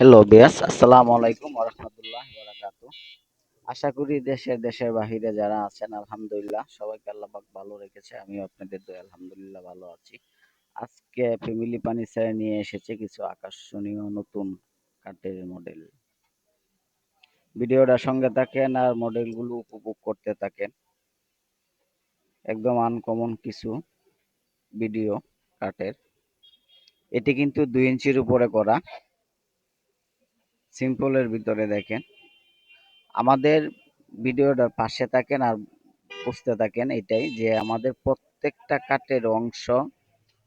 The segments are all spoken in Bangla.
হ্যালো বিয়াস আসসালামু আলাইকুম রহমতুল্লাহ বারাকাতু আশা করি দেশে, দেশের বাহিরে যারা আছেন, আলহামদুলিল্লাহ, সবাইকে আল্লাহ পাক ভালো রেখেছে, আমিও আপনাদের দোয়া, আলহামদুলিল্লাহ ভালো আছি। আজকে ফ্যামিলি পানি ফার্নিচারে নিয়ে এসেছে কিছু আকর্ষণীয় নতুন কাঠের মডেল ভিডিওটা সঙ্গে থাকেন আর মডেলগুলো উপভোগ করতে থাকেন। একদম আনকমন কিছু ভিডিও কাঠের। এটি কিন্তু দুই ইঞ্চির উপরে করা। সিম্পলের ভিতরে দেখেন। আমাদের ভিডিওটার পাশে থাকেন আর বুঝতে থাকেন এটাই যে আমাদের প্রত্যেকটা কাঠের অংশ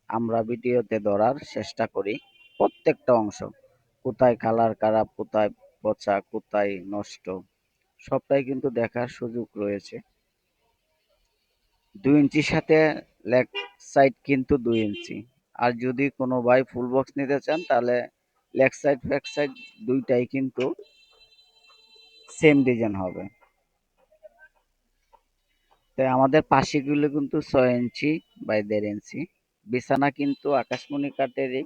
আমরা ভিডিওতে ধরার চেষ্টা করি, প্রত্যেকটা অংশ। কোথায় কালার খারাপ, কোথায় পচা, কোথায় নষ্ট, সবটাই কিন্তু দেখার সুযোগ রয়েছে। দুই ইঞ্চির সাথে লেগ সাইড কিন্তু দুই ইঞ্চি। আর যদি কোনো ভাই ফুল বক্স নিতে চান তাহলে লেগ সাইড, ব্যাক সাইড দুইটাই কিন্তু সেম ডিজাইন হবে। তাই আমাদের পাশেগুলো কিন্তু ছয় ইঞ্চি বাই দেড় ইঞ্চি। বিছানা কিন্তু আকাশমণি কাঠেরই।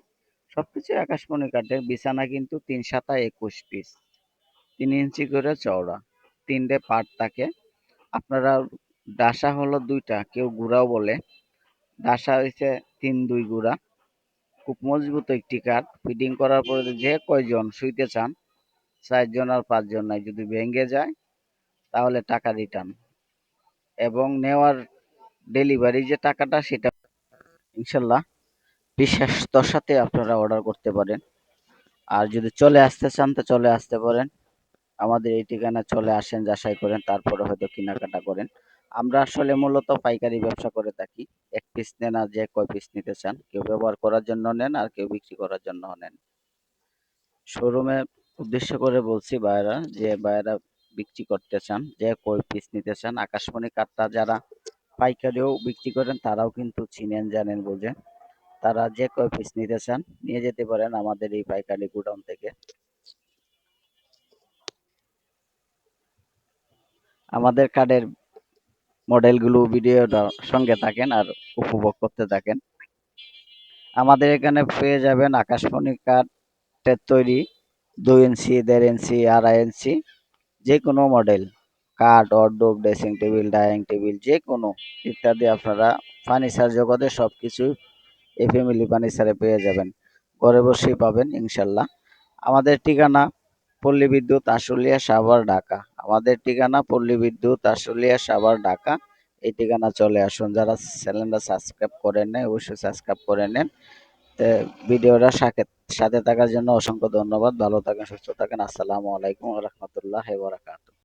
সব কিছু আকাশমণি কাঠের। বিছানা কিন্তু তিন সাতা একুশ পিস তিন ইঞ্চি করে চওড়া। তিনটে পার্ট থাকে। আপনারা ডাসা হলো দুইটা, কেউ গুড়াও বলে। ডাসা হয়েছে তিন দুই গুড়া। খুব মজবুত একটি কাঠ। ফিটিং করার পরে যে কয়জন শুইতে চান চারজন আর পাঁচজন নাই, যদি ভেঙে যায়, তাহলে টাকা রিটার্ন এবং নেওয়ার ডেলিভারি যে টাকাটা, সেটা ইনশাল্লাহ বিশ্বাসতর সাথে আপনারা অর্ডার করতে পারেন। আর যদি চলে আসতে চান, তো চলে আসতে পারেন। আমাদের এই ঠিকানা চলে আসেন, যাচাই করেন, তারপরে হয়তো কেনাকাটা করেন। আমরা আসলে মূলত পাইকারি ব্যবসা করে থাকি। এক পিস নেন আর যে কয় পিস নিতে চান, কেউ ব্যবহার করার জন্য নেন আর কেউ বিক্রি করার জন্য নেন। শোরুমে উদ্দেশ্য করে বলছি ভাইয়েরা যে ভাইয়েরা বিক্রি করতে চান, যে কয় পিস নিতে চান, আকাশমণি কাঠটা যারা পাইকারিও বিক্রি করেন, তারাও কিন্তু চিনেন, জানেন, বোঝেন। তারা যে কয় পিস নিতে চান, নিয়ে যেতে পারেন আমাদের এই পাইকারি গুডাউন থেকে। আমাদের কার্ডের মডেলগুলো ভিডিওটা সঙ্গে থাকেন আর উপভোগ করতে থাকেন। আমাদের এখানে পেয়ে যাবেন আকাশমণি কাঠের তৈরি দুই ইঞ্চি, দেড় ইঞ্চি, আড়াই ইঞ্চি যে কোনো মডেল কাঠ wardrobe dressing table dining table যে কোনো ইত্যাদি আপনারা ফার্নিচার জগতে সব কিছু এই ফ্যামিলি ফার্নিচারে পেয়ে যাবেন। ঘরে বসেই পাবেন, ইনশাল্লাহ। আমাদের ঠিকানা পল্লী বিদ্যুৎ আশুলিয়া সাভার, ঢাকা। আমাদের ঠিকানা পল্লী বিদ্যুৎ, আশুলিয়া, সাভার, ঢাকা। এই ঠিকানা চলে আসুন। যারা চ্যানেলটা সাবস্ক্রাইব করেন নেন অবশ্যই সাবস্ক্রাইব করে নেন। তো ভিডিওটা সাথে থাকার জন্য অসংখ্য ধন্যবাদ। ভালো থাকেন, সুস্থ থাকেন। আসসালামু আলাইকুম রহমতুল্লাহ বারাকাতু